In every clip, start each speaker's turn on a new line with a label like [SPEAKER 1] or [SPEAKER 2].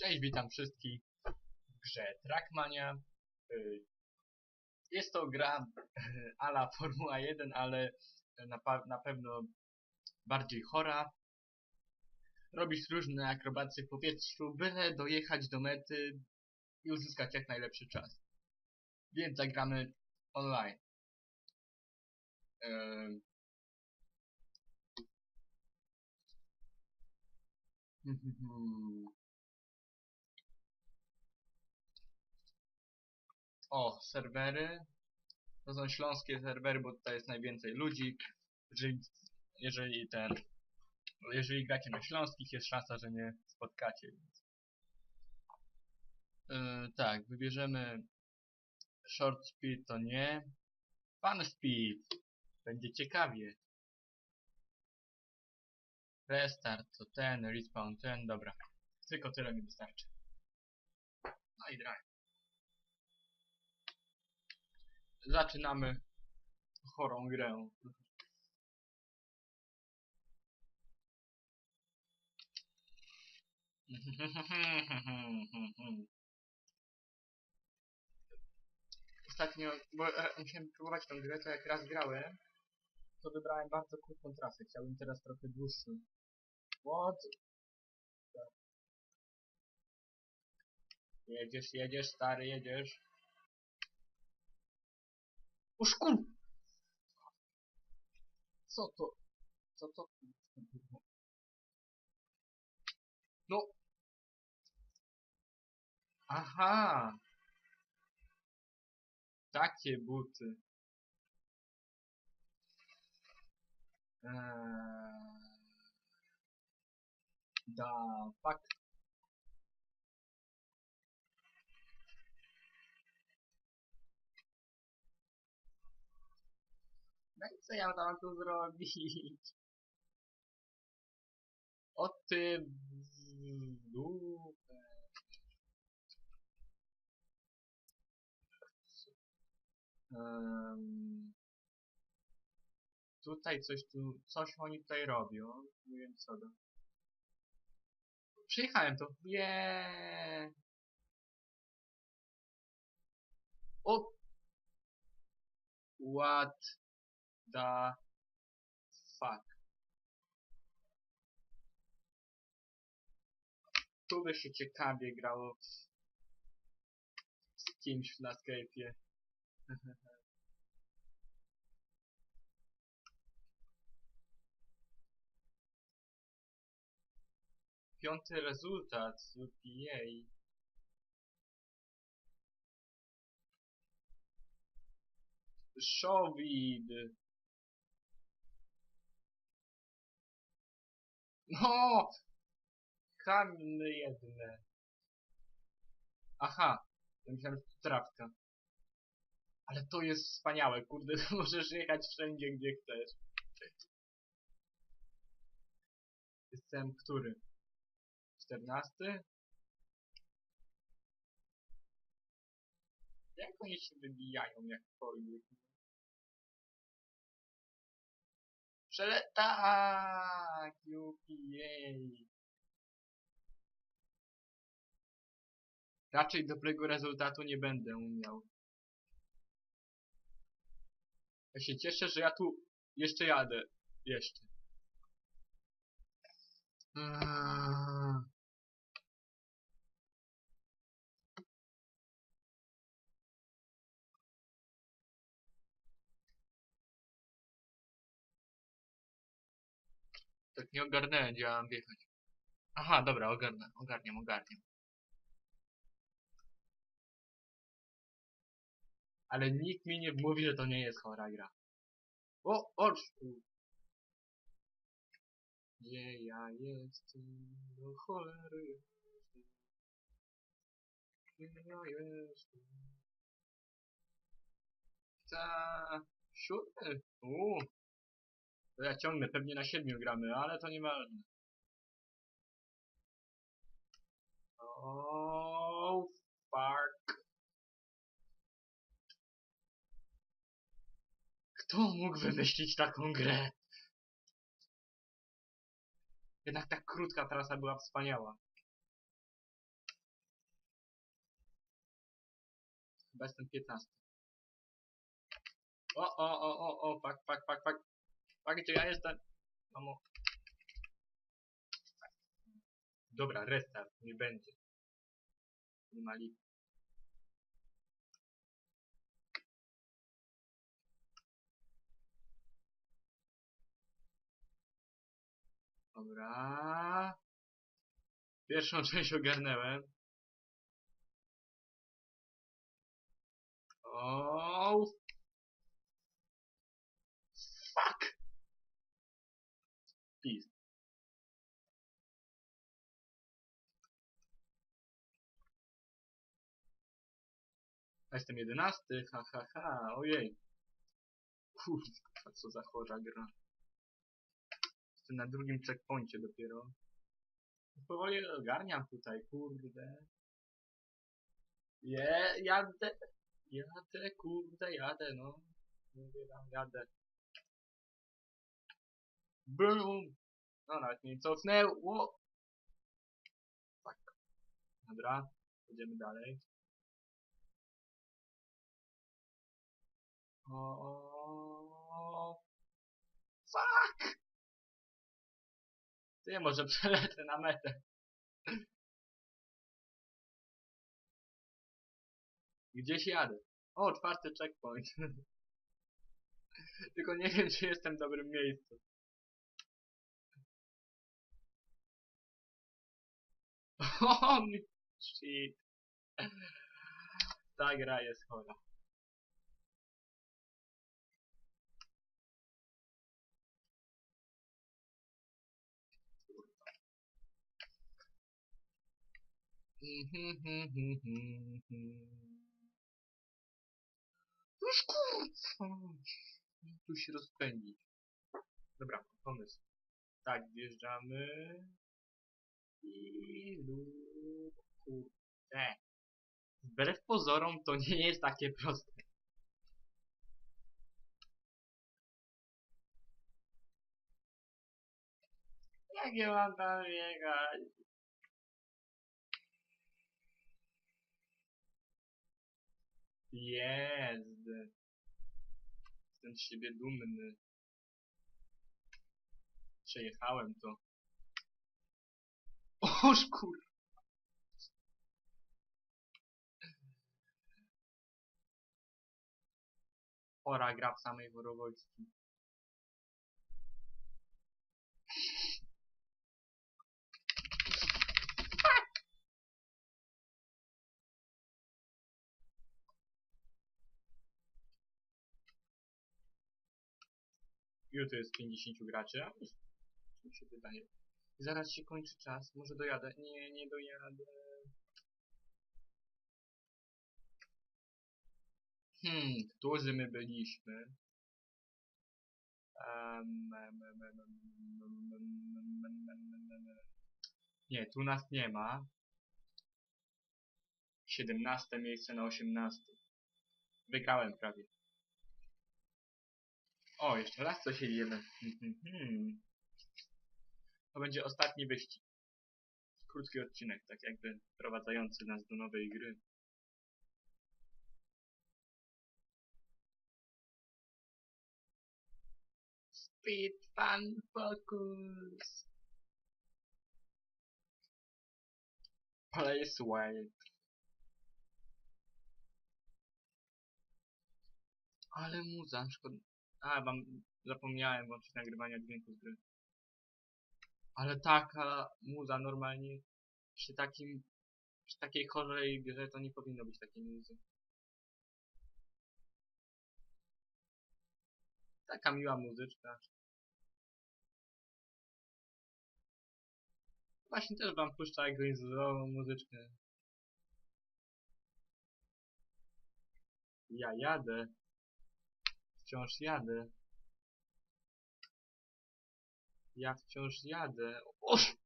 [SPEAKER 1] Cześć, witam wszystkich w grze Trackmania. Y, Jest to gra ala Formuła 1, ale na, na pewno bardziej chora. Robisz różne akrobacje w powietrzu, byle dojechać do mety i uzyskać jak najlepszy czas. Więc zagramy online. Ym. O, serwery. To są śląskie serwery, bo tutaj jest najwięcej ludzi. Jeżeli, jeżeli ten. Jeżeli gracie na śląskich, jest szansa, że nie spotkacie. Yy, tak, wybierzemy short speed to nie. Fun speed. Będzie ciekawie. Restart to ten, respawn ten, dobra. Tylko tyle mi wystarczy. No i drive. Zaczynamy chorą grę. Ostatnio, bo e, musiałem próbować tą grę, to jak raz grałem, to wybrałem bardzo krótką trasę. Chciałbym teraz trochę dłuższą. What? Jedziesz, jedziesz, stary, jedziesz. O szkur! Co to? Co to? No. Aha. Takie buty. Eee... Da, fuck. No i co ja tam tu zrobić? O ty dupę. Em, tutaj coś tu, coś oni tutaj robią. Nie wiem co to. Przyjechałem tu. Nie. O! What the fuck? Tu by się ciekawie grało z kimś w Nascape'ie. Piąty rezultat z UPA. Szowid. No! Kamy jedne. Aha. Ja myślałem, że to trawka. Ale to jest wspaniałe, kurde, możesz jechać wszędzie, gdzie chcesz. Jestem który? 14? Jak oni się wybijają jakkolwiek? Przele... Tak! UPA! Raczej dobrego rezultatu nie będę umiał. Ja się cieszę, że ja tu jeszcze jadę. Jeszcze. Eee. Tak nie ogarnąłem, gdzie ja mam wjechać. Aha, dobra, ogarnę, ogarniam, ogarniam. Ale nikt mi nie mówi, że to nie jest chora gra. O, oczku! Gdzie ja jestem? Do cholery. Gdzie ja jestem? Ta... Siódmy? Uuu. To ja ciągnę, pewnie na 7 gramy, ale to nie ma... Oh, fuck. Kto mógł wymyślić taką grę? Jednak tak krótka trasa była wspaniała. Chyba jestem 15. O, o, o, o, o, pak, pak, pak, pak. Pak, gdzie ja jestem? Mamo. Dobra, restart, nie będzie. Nie ma lipy. Dobra. Pierwszą część ogarnęłem. Oh. Fuck. A Jestem jedenasty, ha ha ha, ojej. Kurwa, co za chora gra. Jestem na drugim checkpoincie dopiero. Powoli ogarniam tutaj, kurde. Je, jadę. Jadę, kurde, jadę, no. Mówię wam, jadę. Boom! No, nawet mnie cofnęło. Tak. Dobra, idziemy dalej. O, fuck! Ty, może przelecę na metę. Gdzieś jadę. O, czwarty checkpoint. Tylko nie wiem, czy jestem w dobrym miejscu. O, shit. Ta gra jest chora. Już kurwa. Tu się rozpędzić. Dobra, pomysł. Tak, wjeżdżamy. I kurde. Wbrew pozorom to nie jest takie proste. Jak ja mam tam biegać? Jest. Jestem z siebie dumny. Przejechałem to. Oż kur... Chora gra w samej chorowości. Ilu to jest 50 graczy? A mi się wydaje. Zaraz się kończy czas. Może dojadę. Nie, nie dojadę. Hmm, którzy my byliśmy? Nie, tu nas nie ma. 17 miejsce na 18. Wygrałem prawie. O, jeszcze raz coś jedziemy. To będzie ostatni wyścig. Krótki odcinek, tak jakby wprowadzający nas do nowej gry. Speed Fun Focus. Place Wild. Ale muza, szkoda. A, wam zapomniałem włączyć nagrywania dźwięku z gry. Ale taka muza normalnie przy takim przy takiej chorej grze to nie powinno być takiej muzy. Taka miła muzyczka. Właśnie też wam puszcza jakąś złą muzyczkę. Ja jadę. Wciąż jadę. Ja wciąż jadę. Oż!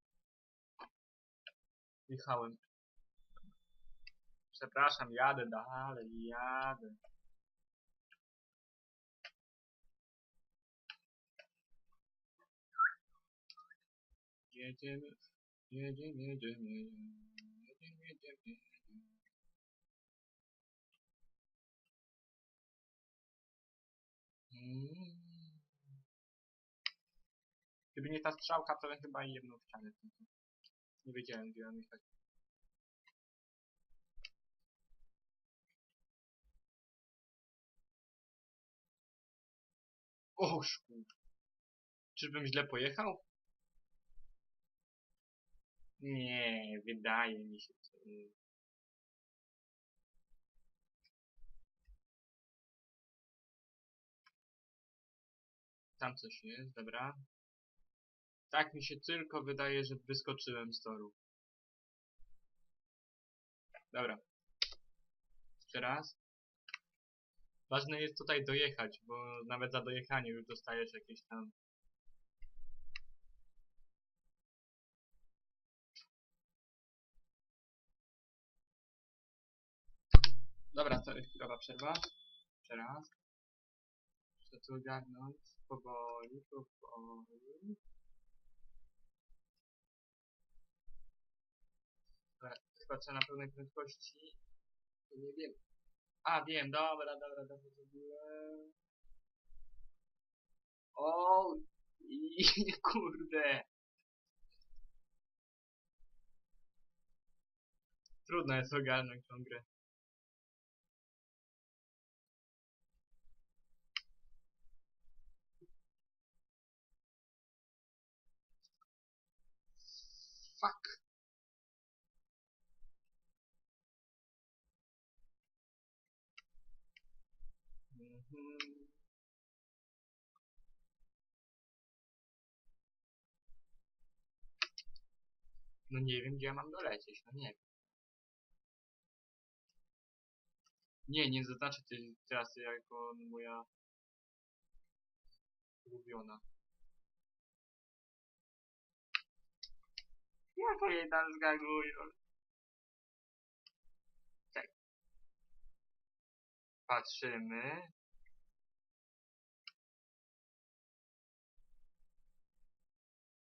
[SPEAKER 1] Jechałem. Przepraszam, jadę dalej, jadę. Jedziemy, jedziemy, jedziemy, jedziemy. Gdyby nie ta strzałka, to bym chyba jedną ścianę. Nie wiedziałem, gdzie mam jechać. Oż kur... Czyżbym źle pojechał? Nie, wydaje mi się. To... Tam coś jest, dobra. Tak mi się tylko wydaje, że wyskoczyłem z toru. Dobra. Jeszcze raz. Ważne jest tutaj dojechać, bo nawet za dojechanie już dostajesz jakieś tam... Dobra, to chwilowa przerwa. Jeszcze raz. Muszę to ogarnąć powoli, powoli. Trzeba na pełnej prędkości. Nie wiem. A, wiem, dobra, dobra, dobra, w. O, i kurde. Trudno jest ogarnąć tą grę. Fuck. Mhm. No nie wiem, gdzie ja mam dolecieć, no nie wiem. Nie, nie zaznaczę tej trasy jako moja ulubiona. Ja to jej tam zgaguję. Tak. Patrzymy.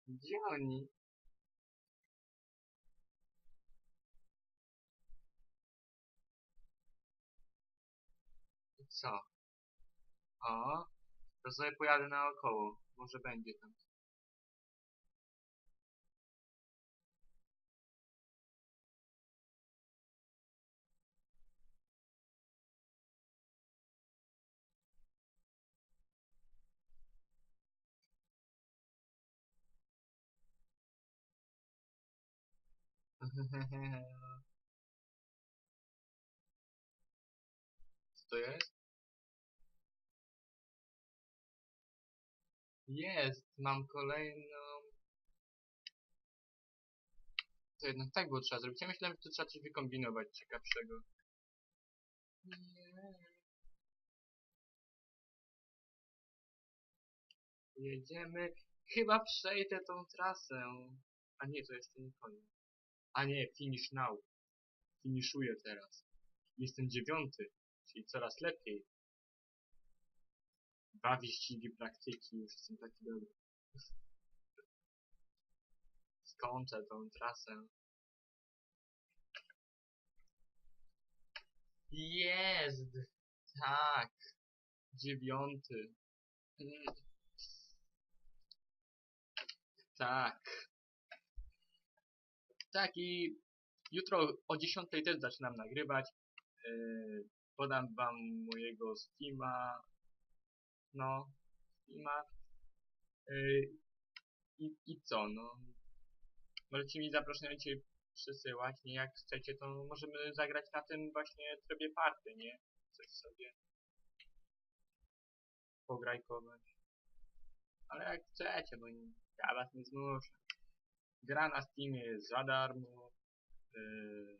[SPEAKER 1] Gdzie oni? Co? O, to sobie pojadę naokoło. Może będzie tam. Co to jest? Jest, mam kolejną... To jednak tak było trzeba zrobić. Ja myślałem, że tu trzeba coś wykombinować ciekawszego. Jedziemy. Chyba przejdę tą trasę. A nie, to jeszcze nie koniec. A nie, finish now. Finiszuję teraz. Jestem dziewiąty, czyli coraz lepiej. Dwa wyścigi praktyki, już jestem taki dobry. Skończę tą trasę. Jest! Tak! Dziewiąty. Mm. Tak. Tak i jutro o 10 też zaczynam nagrywać. Yy, podam wam mojego Steama. No, Steama. Yy, i, I co, no. Możecie mi zaproszenia dzisiaj przesyłać, nie? Jak chcecie, to możemy zagrać na tym właśnie trybie party, nie? Coś sobie pograjkować. Ale jak chcecie, bo ja was nie zmuszę. Gra na Steamie jest za darmo. Yy,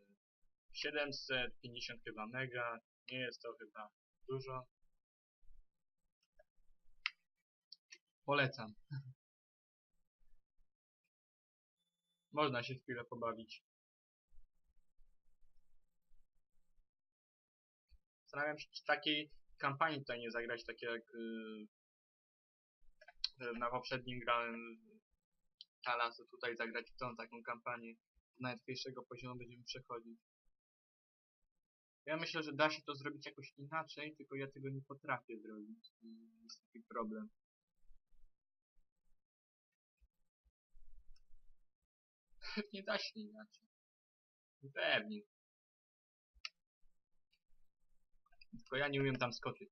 [SPEAKER 1] 750 chyba mega. Nie jest to chyba dużo. Polecam. Można się chwilę pobawić. Zastanawiam się, czy takiej kampanii tutaj nie zagrać, takie jak yy, na poprzednim grałem Talas, to tutaj zagrać w tą taką kampanię. Do najłatwiejszego poziomu będziemy przechodzić. Ja myślę, że da się to zrobić jakoś inaczej, tylko ja tego nie potrafię zrobić. I jest taki problem. Pewnie da się inaczej. Pewnie. Tylko ja nie umiem tam skoczyć.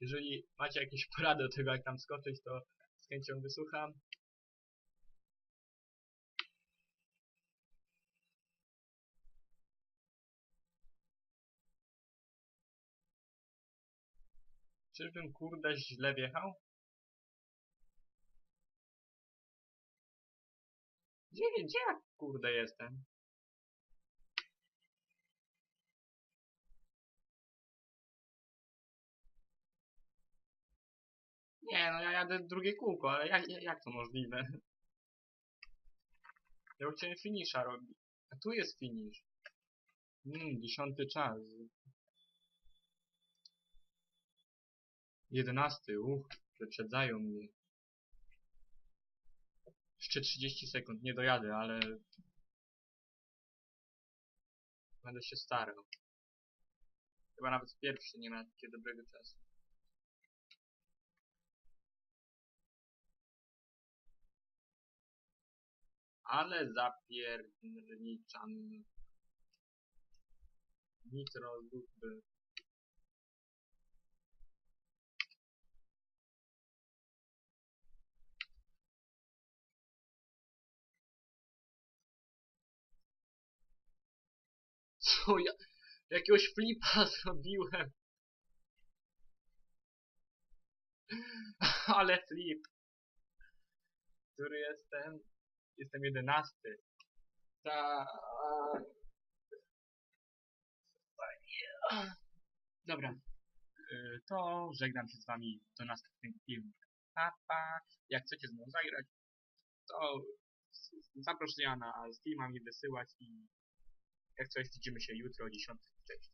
[SPEAKER 1] Jeżeli macie jakieś porady do tego, jak tam skoczyć, to z chęcią wysłucham. Czyżbym kurde źle wjechał? Gdzie, gdzie ja kurde jestem? Nie, no ja jadę drugie kółko, ale jak, jak, to możliwe? Ja chciałem finisza robić. A tu jest finish. Mm, dziesiąty czas. Jedenasty, uch, wyprzedzają mnie. Jeszcze 30 sekund, nie dojadę, ale... Będę się starał. Chyba nawet pierwszy nie ma takiego dobrego czasu. Ale zapierniczam. Nitro dupy. Co ja... Jakiegoś flipa zrobiłem. Ale flip. Który jestem? Jestem jedenasty. Ta... Dobra. Y, To żegnam się z wami do następnego filmu. Pa, pa. Jak chcecie z mną zagrać, to zaproszenia na Steama mi wysyłać i jak coś widzimy się jutro o 10. Cześć.